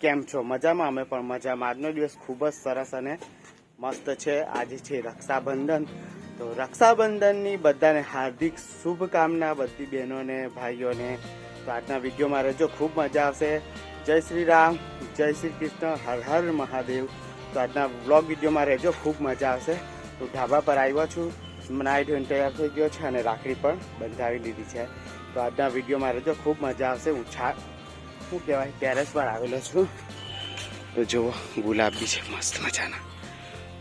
કેમ છો? મજામાં? અમે પણ મજામાં. આજનો દિવસ ખૂબ જ સરસ અને મસ્ત છે. આજે છે રક્ષાબંધન. તો રક્ષાબંધનની બધાને હાર્દિક શુભકામના બધી બહેનોને ભાઈઓને. તો આજના વિડીયોમાં રહેજો ખૂબ મજા આવશે. જય શ્રી રામ. જય શ્રી કૃષ્ણ. હર હર મહાદેવ. તો આજના વ્લોગ વિડીયોમાં રહેજો ખૂબ મજા આવશે. તો ઢાબા પર આવ્યો છું. નાઇટ ધોઈને તૈયાર થઈ ગયો છે અને રાખડી પણ બંધાવી લીધી છે. તો આજના વિડીયોમાં રહેજો ખૂબ મજા આવશે. હું શું કહેવાય? ટેરેસ પર આવેલો છું. તો જુઓ, ગુલાબ બી છે મસ્ત મજાના.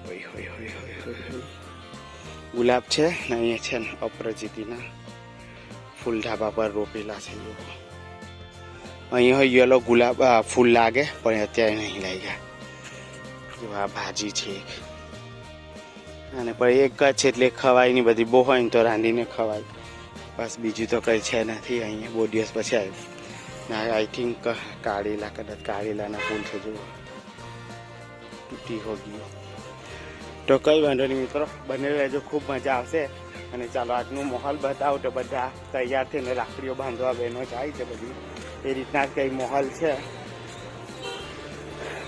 હોય હોય હોય હોય ગુલાબ છે ને અહીંયા છે ને અપરાજિતીના ફૂલ ઢાબા પર રોપેલા છે અહીંયા હોય યલો ગુલાબ ફૂલ લાગે, પણ અત્યારે નહીં લાગ્યા. ગયા એવા ભાજી છે એક. અને પણ એક જ છે એટલે ખવાય નહીં બધી. બહુ હોય ને તો રાંધીને ખવાય. બસ બીજું તો કંઈ છે નથી. અહીંયા બહુ દિવસ પછી આવ્યું. ના આઈ થિંક કાળીલા, કદાચ કાળીલાના ફૂલ છે જુઓ તૂટી હો ગયો. તો કઈ વાંધો નહીં મિત્રો, બંને રહેજો, ખૂબ મજા આવશે. અને ચાલો, આજનું માહોલ બતાવો તો બધા તૈયાર થઈને રાખડીઓ બાંધવા બહેનો જાય છે બધી. એ રીતના જ કંઈ માહોલ છે.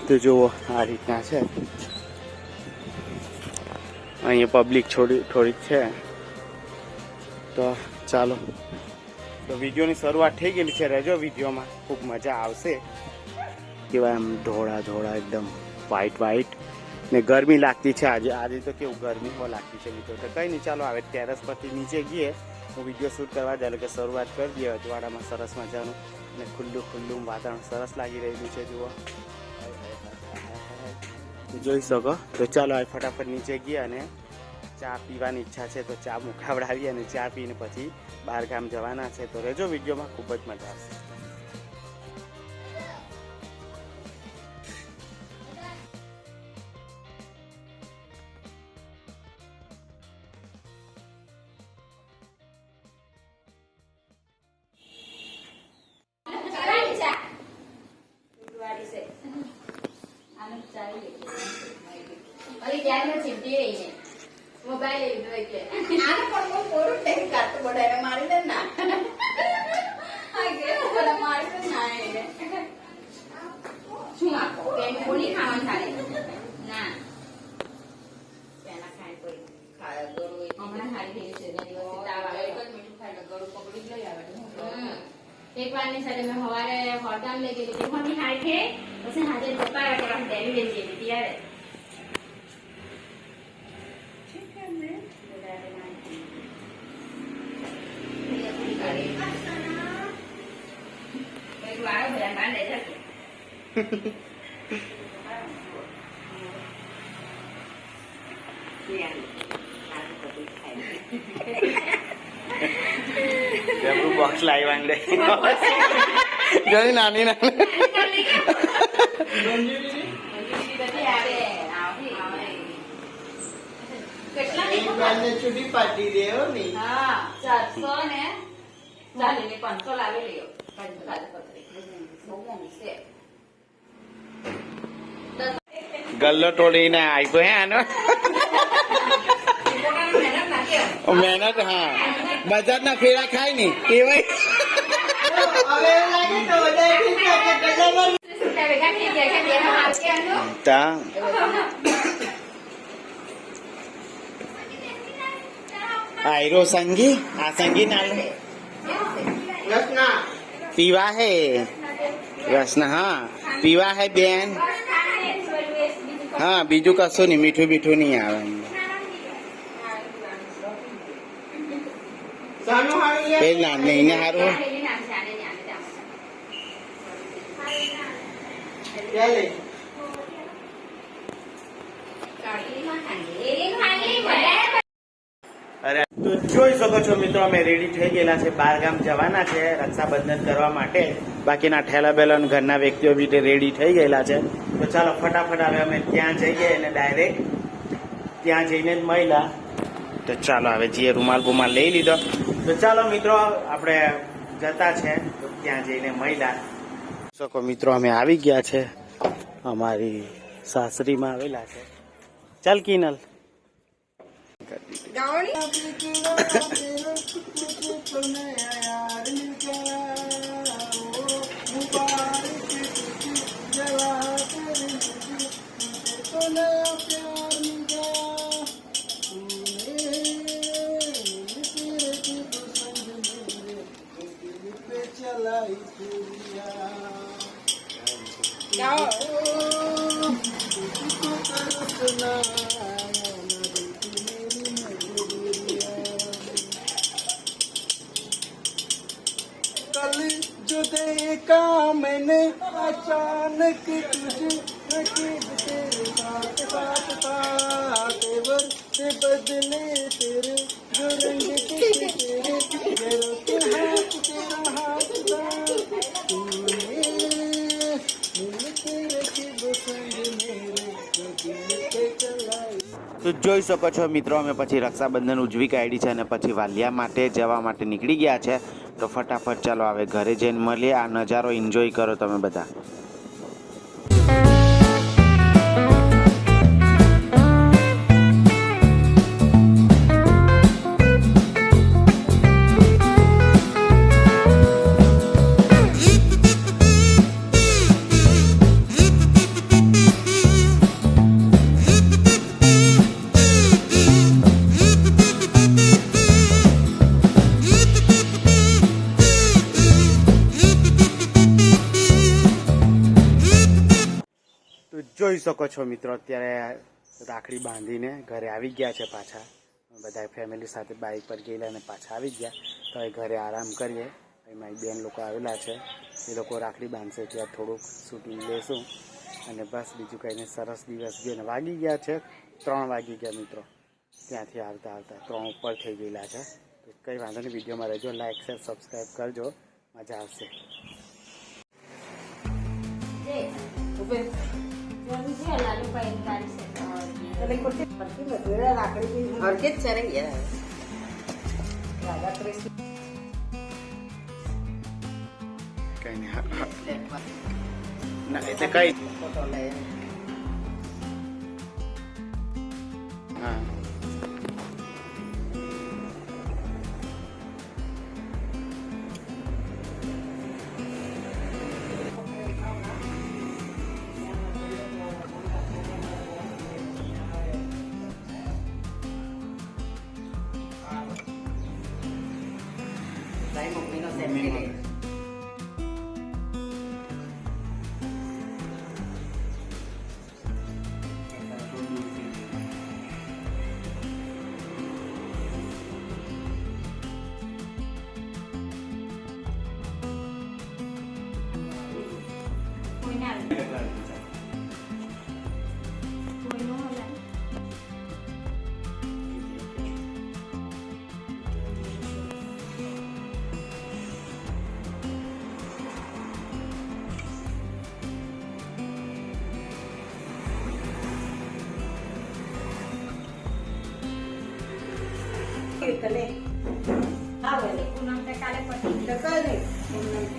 તો જુઓ, આ રીતના છે. અહીંયા પબ્લિક થોડી, થોડીક છે. તો ચાલો તો વિડીયોની શરૂઆત થઈ ગયેલી છે. રહેજો વિડીયોમાં. ખૂબ મજા આવશે. કેવા એમ ધોળા ધોળા, એકદમ વ્હાઈટ વ્હાઈટ ને ગરમી લાગતી છે. આજે આજે તો કેવું ગરમી હો લાગતી છે મિત્રો. તો કંઈ નહીં, ચાલો આવે ટેરેસ પરથી નીચે ગઈએ હું વીડિયો શૂટ કરવા જાય કે શરૂઆત કરી દઈએ. અજવાડામાં સરસ મજાનું ને ખુલ્લું ખુલ્લું વાતાવરણ સરસ લાગી રહ્યું છે, જુઓ. જોઈ શકો. તો ચાલો આ ફટાફટ નીચે ગયા અને ચા પીવાની ઈચ્છા છે તો ચા મુખાવડાવી અને ચા પીને પછી બહાર ગામ જવાના છે. તો રહેજો, વિડીયોમાં ખૂબ જ મજા આવશે. એક વારની સાથે મેં સવારે હોરગામ લઈ ગયેલી હતી. હાઈ છે પછી હાજર પપ્પા રાખે ડેરી લઈ ગયેલી ત્યારે બોક્સ લાવી વાંગડે ઘણી નાની નાની છૂટી પાડી દેવો ને હા ચારસો ને ચાલી ને પાંચસો લાવી લ્યો કાજુકતરી બહુ મોંઘી છે ગલ્લો તોડીને આપ્યો હે આનો. મહેનત હા. બજારના ફેરા ખાય ને કેવાય હવે એવું લાગે તો. આયરો સંગી આ સંગી ના રસના. પીવા હે. રસના હા. પીવા હે બેન. હા બીજું કશું નહીં મીઠું મીઠું નહીં આવે સાનું હારું પેલ ના નહીં ને હારું ચાલે અરે, તો જોઈ શકો છો મિત્રો, અમે રેડી થઈ ગયેલા છે. બાર ગામ જવાના છે રક્ષાબંધન કરવા માટે. બાકીના ઠેલા બેલા ઘરના વ્યક્તિઓ બી રેડી થઈ ગયેલા છે. તો ચાલો ફટાફટ હવે અમે ત્યાં જઈએ અને ડાયરેક્ટ ત્યાં જઈને જ મળ્યા. તો ચાલો હવે જે રૂમાલ બુમાલ લઈ લીધો. તો ચાલો મિત્રો, આપણે જતા છે. તો ત્યાં જઈને મળ્યા. શકો મિત્રો, અમે આવી ગયા છે. અમારી સાસરીમાં આવેલા છે. ચાલ કિનલ. கவனி જોઈ શકો છો મિત્રો, અમે પછી રક્ષાબંધન ઉજવી કાઢી છે અને પછી વાલિયા માટે જવા માટે નીકળી ગયા છે. તો ફટાફટ ચાલો હવે ઘરે જઈને મળીએ. આ નજારો એન્જોય કરો તમે બધા. જોઈ શકો છો મિત્રો, અત્યારે રાખડી બાંધીને ઘરે આવી ગયા છે પાછા. બધા ફેમિલી સાથે બાઇક પર ગયેલા અને પાછા આવી ગયા. તો હવે ઘરે આરામ કરીએ. એમાં બેન લોકો આવેલા છે. એ લોકો રાખડી બાંધશે ત્યાં થોડુંક શૂટિંગ લેશું. અને બસ બીજું કંઈને સરસ દિવસ ગયો ને વાગી ગયા છે. ત્રણ વાગી ગયા મિત્રો. ત્યાંથી આવતા આવતા ત્રણ ઉપર થઈ ગયેલા છે. કંઈ વાંધો નહીં, વિડીયોમાં રહેજો. લાઈક શેર સબસ્ક્રાઈબ કરજો. મજા આવશે. હરકે જ છે રે યાર કંઈ નહીં હા, હા. ના એટલે કઈ ફોટો લે મમ્મીનો સેલ્ફી લે કોઈને કલે આવે પૂનમ તે કાલે પતી તો કઈ નહીં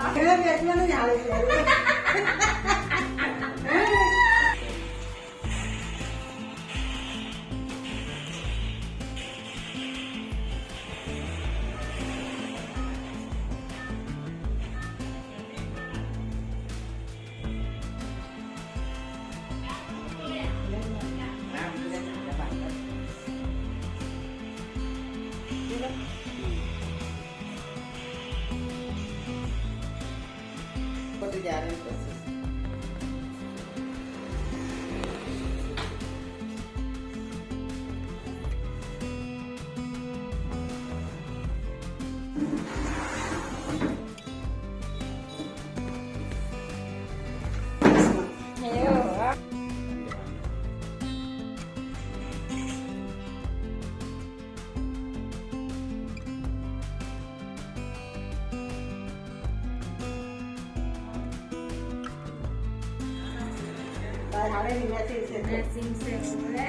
આખરે બેસવાનું જ આવે છે. બધું જાણે પછી તારે હારે ની મેસેજ છે નરસિંહ છે બોલે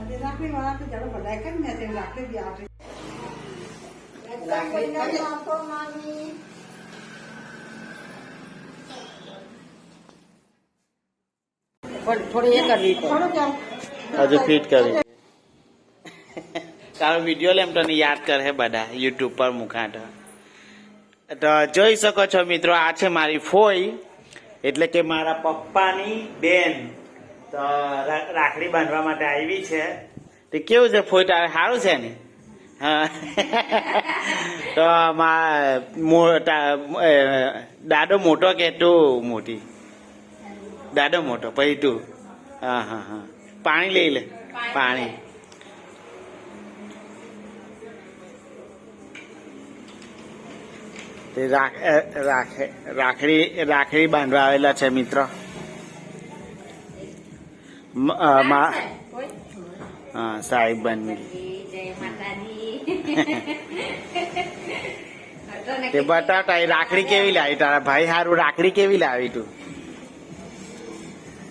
અરે રાખડી વાળા તો ચાલો બધા કેમ મેસેજ રાખડી બી આપે રાખડી આપો મામી થોડી એ કરવી પડે હજુ ફિટ કરી તારો વીડિયો લેમ તને યાદ કરે બધા યુટ્યુબ પર મુકાટ તો જોઈ શકો છો મિત્રો, આ છે મારી ફોઈ, એટલે કે મારા પપ્પાની બેન. તો રાખડી બાંધવા માટે આવી છે. તે કેવું છે ફોઈ, તારે સારું છે ને? હા. તો દાદો મોટો કે તું મોટી? દાદો મોટો, પછી તું. હા હા હા. પાણી લઈ લે. પાણી. તે રાખડી રાખડી બાંધવા આવેલા છે મિત્રો? હા સાહેબ બનવી. જય માતાજી. હતો ને તે બટાટા એ રાખડી કેવી લાવી? તારા ભાઈ હારું રાખડી કેવી લાવી તું?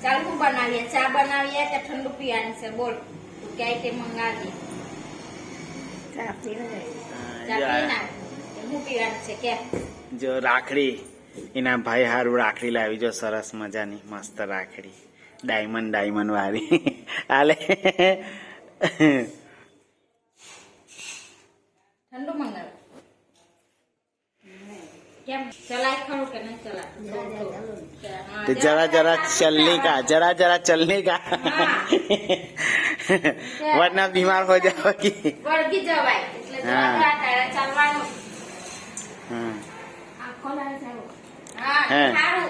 ચાલ હું બનાવીએ. ચા બનાવીએ કે ઠંડુ પીવાનું છે? બોલ. તું ક્યાંય તે મંગાવી. ચા પીને ચા પીને હું પીવાનું છે કે? જો રાખડી એના ભાઈ હારું રાખડી લાવી જો સરસ મજાની મસ્ત રાખડી. ડાયમંડ ડાયમંડ વાળી. આલે. ઠંડુ મંગાવ. કેમ? ચલાય ખરું કે નહીં ચલાય? હા, તો જરા જરા ચલની કા જરા જરા ચલની કા વરના બીમાર હો જાઓगी વળગી જવાય. એટલે જરા હા. જરા તારે ચાલવાનું હમ. આખો લાલ ચાલો હા. હે. સારું.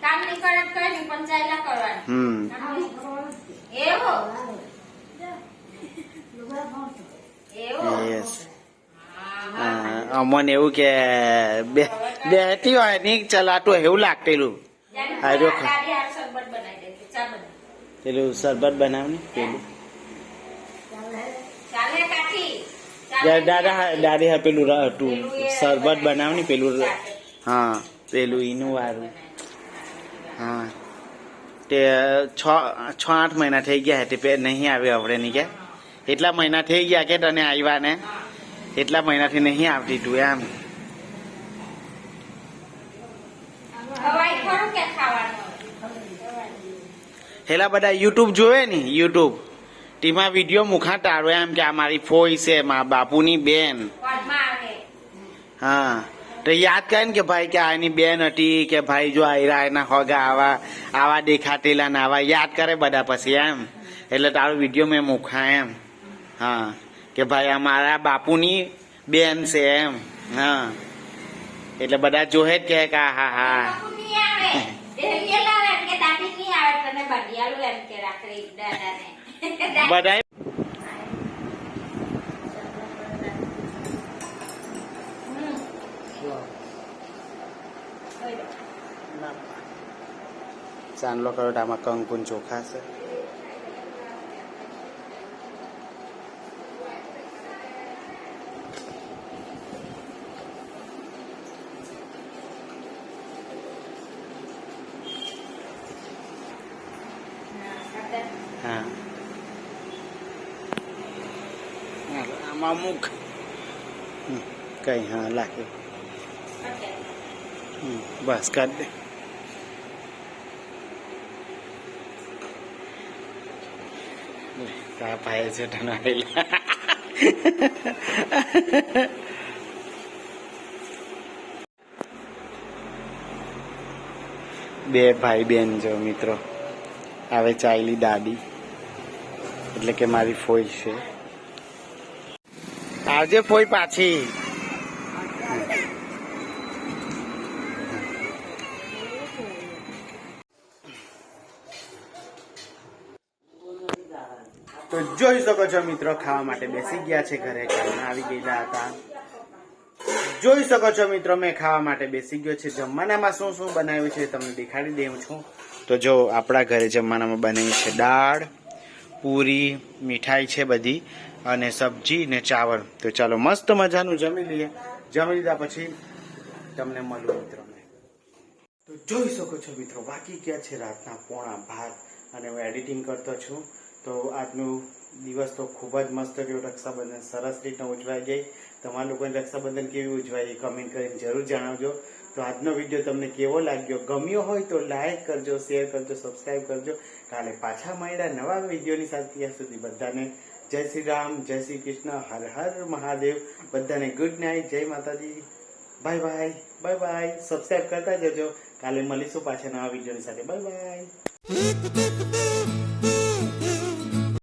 કામ નહીં કરે નહીં પણ ચાલ્યા કરવાનું. હમ. એવો. અમને એવું કે બે બેઠી હોયની ચલાતું એવું લાગતેલું આજો હાથ શરબત બનાવી દે. પેલું પેલું. દાદા હા- દાદી હા પેલું હતું પેલું શરબત બનાવને પેલું હા. પેલું ઈનું વાળું હા. તે છ છ આઠ મહિના થઈ ગયા તે પે નહીં આવ્યો આપણે નહીં કે. એટલા મહિના થઈ ગયા કે તને આવ્યા ને. એટલા મહિનાથી નહીં આવતી તું એમ. હવાઈ ખરું કે ખાવાનું? પેલા બધા યુટ્યુબ જોવે ને યુટ્યુબ. તેમાં વીડિયો મુખા તારો એમ કે આ મારી ફોઈ છે મારા બાપુની બેન. હા. તો યાદ કરે ને કે ભાઈ કે આની બેન હતી કે ભાઈ જો આયરા એના હોગા આવા આવા દેખાતેલા ને આવા. યાદ કરે બધા પછી એમ. એટલે તારો વીડિયો મેં મુખા એમ. હા. કે ભાઈ આ મારા બાપુની બેન છે એમ. હા. એટલે બધા જોહે જ કહે કે આ હા હા. બાપુ નહીં આવે એ લાવે એમ કે દાદી નહીં આવે તને બંધિયાલું એમ કે રાખડી દાદાને બધા હમ. ચાંદલો કરો તો આમાં કંકુન ચોખા છે હા આમાં મુખ હમ, કઈ હા લાગે Okay. હમ, બસ કર દે ભાઈ છે ટનાવેલા બે ભાઈ બેન જો મિત્રો. આવે ચાયલી દાદી. એટલે કે મારી ફોઈ છે. આજે ફોઈ પાછી. જોઈ શકો છો મિત્રો, ખાવા માટે બેસી ગયા છે ઘરે ખાવાના આવી ગયેલા હતા. જોઈ શકો છો મિત્રો, મેં ખાવા માટે બેસી ગયો છે. જમવાનામાં શું શું બનાવ્યું છે તમને દેખાડી દઉં છું. તો જો આપણા ઘરે જમવાનામાં બનાવ્યું છે દાળ, પૂરી, મીઠાઈ છે બધી, અને સબ્જી ને ચાવલ. તો ચાલો મસ્ત મજાનું જમી લઈએ. જમી લીધા પછી તમને મળું મિત્રો તો જોઈ શકો છો મિત્રો બાકી ક્યાં છે રાતના પોણા ભાત અને હું એડિટિંગ કરતો છું. તો આજનો દિવસ તો ખૂબ જ મસ્ત ગયો રક્ષાબંધન સરસ રીતના ઉજવાઈ ગઈ. તમારા લોકોને રક્ષાબંધન કેવી ઉજવાઈ કમેન્ટ કરીને જરૂર જણાવજો. તો આજનો વીડિયો તમને કેવો લાગ્યો? ગમ્યો હોય તો લાઈક કરજો શેર કરજો સબસ્ક્રાઈબ કરજો. કાલે પાછા મળ્યા નવા વિડીયોની સાથે. ત્યાં સુધી બધાને જય શ્રી રામ, જય શ્રી કૃષ્ણ, હર હર મહાદેવ. બધાને ગુડ નાઇટ જય Mataji. Bye bye bye bye subscribe કરતા જજો. કાલે મળીશું પાછા નવા વિડીયોની સાથે. Bye bye